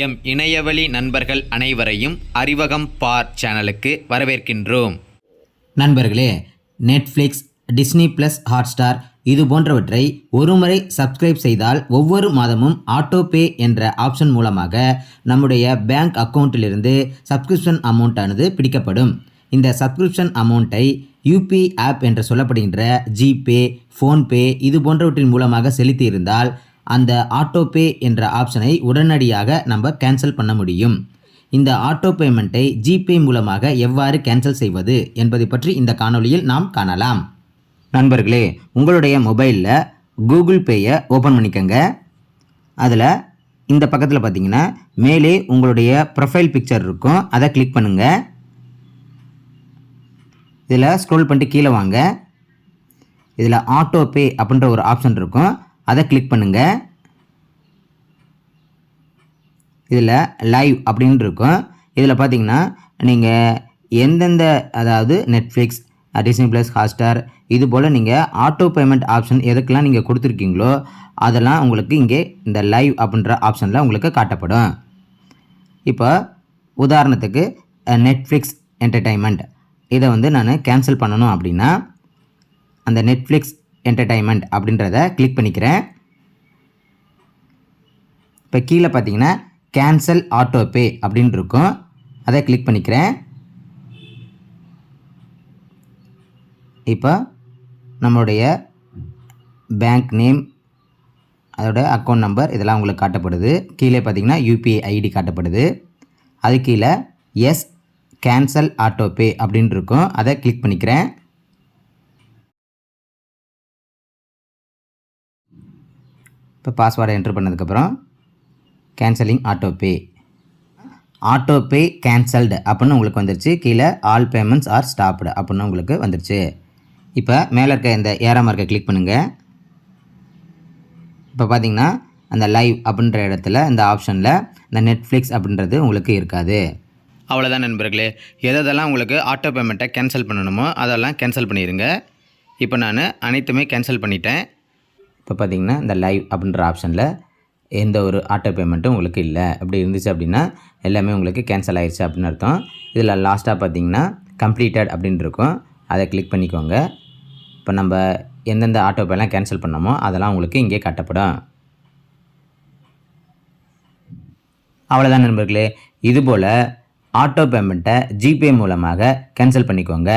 M இணையவழி நண்பர்கள் அனைவரையும் அறிவகம் பார் சேனலுக்கு வரவேற்கின்றோம். நண்பர்களே நெட்ஃப்ளிக்ஸ் டிஸ்னி ப்ளஸ் ஹாட்ஸ்டார் இது போன்றவற்றை ஒருமுறை சப்ஸ்கிரைப் செய்தால் ஒவ்வொரு மாதமும் ஆட்டோபே என்ற ஆப்ஷன் மூலமாக நம்முடைய பேங்க் அக்கௌண்ட்டிலிருந்து சப்ஸ்கிரிப்ஷன் அமௌண்ட்டானது பிடிக்கப்படும். இந்த சப்ஸ்கிரிப்ஷன் அமௌண்ட்டை யூபிஐ ஆப் என்று சொல்லப்படுகின்ற ஜிபே ஃபோன்பே இது போன்றவற்றின் மூலமாக செலுத்தி இருந்தால் அந்த ஆட்டோபே என்ற ஆப்ஷனை உடனடியாக நம்ம கேன்சல் பண்ண முடியும். இந்த ஆட்டோ பேமெண்ட்டை ஜிபே மூலமாக எவ்வாறு கேன்சல் செய்வது என்பதை பற்றி இந்த காணொலியில் நாம் காணலாம். நண்பர்களே உங்களுடைய மொபைலில் கூகுள் பேயை ஓப்பன் பண்ணிக்கோங்க. அதில் இந்த பக்கத்தில் பார்த்தீங்கன்னா மேலே உங்களுடைய ப்ரொஃபைல் பிக்சர் இருக்கும். அதை கிளிக் பண்ணுங்கள் இதில் ஸ்க்ரோல் பண்ணிட்டு கீழே வாங்க. இதில் ஆட்டோ பே அப்படின்ற ஒரு ஆப்ஷன் இருக்கும். அதை கிளிக் பண்ணுங்கள் இதில் லைவ் அப்படின்னு இருக்கும். இதில் பார்த்தீங்கன்னா நீங்கள் எந்தெந்த அதாவது நெட்ஃப்ளிக்ஸ் டிஸ்னி ப்ளஸ் ஹாட்ஸ்டார் இது போல் நீங்கள் ஆட்டோ பேமெண்ட் ஆப்ஷன் எதுக்கெல்லாம் நீங்கள் கொடுத்துருக்கீங்களோ அதெல்லாம் உங்களுக்கு இங்கே இந்த லைவ் அப்படின்ற ஆப்ஷனில் உங்களுக்கு காட்டப்படும். இப்போ உதாரணத்துக்கு நெட்ஃப்ளிக்ஸ் என்டர்டைன்மெண்ட் இதை வந்து நான் கேன்சல் பண்ணணும் அப்படின்னா அந்த நெட்ஃப்ளிக்ஸ் என்டர்டைன்மெண்ட் அப்படின்றத கிளிக் பண்ணிக்கிறேன். இப்போ கீழே பார்த்தீங்கன்னா கேன்சல் ஆட்டோ பே அப்படின்னு இருக்கும். அதை கிளிக் பண்ணிக்கிறேன். இப்போ நம்மளுடைய பேங்க் நேம் அதோட அக்கௌண்ட் நம்பர் இதெல்லாம் உங்களுக்கு காட்டப்படுது. கீழே பார்த்தீங்கன்னா யூபிஐ ஐடி காட்டப்படுது. அது கீழே எஸ் கேன்சல் ஆட்டோ பே அப்படின்னு இருக்கும். அதை கிளிக் பண்ணிக்கிறேன். இப்போ பாஸ்வேர்டை என்ட்ரு பண்ணதுக்கப்புறம் கேன்சலிங் ஆட்டோபே ஆட்டோபே கேன்சல்டு அப்படின்னு உங்களுக்கு வந்துருச்சு. கீழே ஆல் பேமெண்ட்ஸ் ஆர் ஸ்டாப்டு அப்படின்னு உங்களுக்கு வந்துருச்சு. இப்போ மேலே இருக்க இந்த ஏரா மார்க்கை கிளிக் பண்ணுங்கள் இப்போ பார்த்தீங்கன்னா அந்த லைவ் அப்படின்ற இடத்துல இந்த ஆப்ஷனில் இந்த நெட்ஃப்ளிக்ஸ் அப்படின்றது உங்களுக்கு இருக்காது. அவ்வளோதான் நண்பர்களே. எதெல்லாம் உங்களுக்கு ஆட்டோ பேமெண்ட்டை கேன்சல் பண்ணணுமோ அதெல்லாம் கேன்சல் பண்ணிடுங்க இப்போ நான் அனைத்துமே கேன்சல் பண்ணிட்டேன். இப்போ பார்த்தீங்கன்னா இந்த லைவ் அப்படின்ற ஆப்ஷனில் எந்த ஒரு ஆட்டோ பேமெண்ட்டும் உங்களுக்கு இல்லை. அப்படி இருந்துச்சு அப்படின்னா எல்லாமே உங்களுக்கு கேன்சல் ஆகிடுச்சு அப்படின்னு அர்த்தம். இதில் லாஸ்ட்டாக பார்த்தீங்கன்னா கம்ப்ளீட்டட் அப்படின்னு இருக்கும். அதை கிளிக் பண்ணிக்கோங்க. இப்போ நம்ம எந்தெந்த ஆட்டோ பேலாம் கேன்சல் பண்ணோமோ அதெல்லாம் உங்களுக்கு இங்கே காட்டப்படும். அவ்வளோதான் நண்பர்களே. இதுபோல் ஆட்டோ பேமெண்ட்டை ஜிபே மூலமாக கேன்சல் பண்ணிக்கோங்க.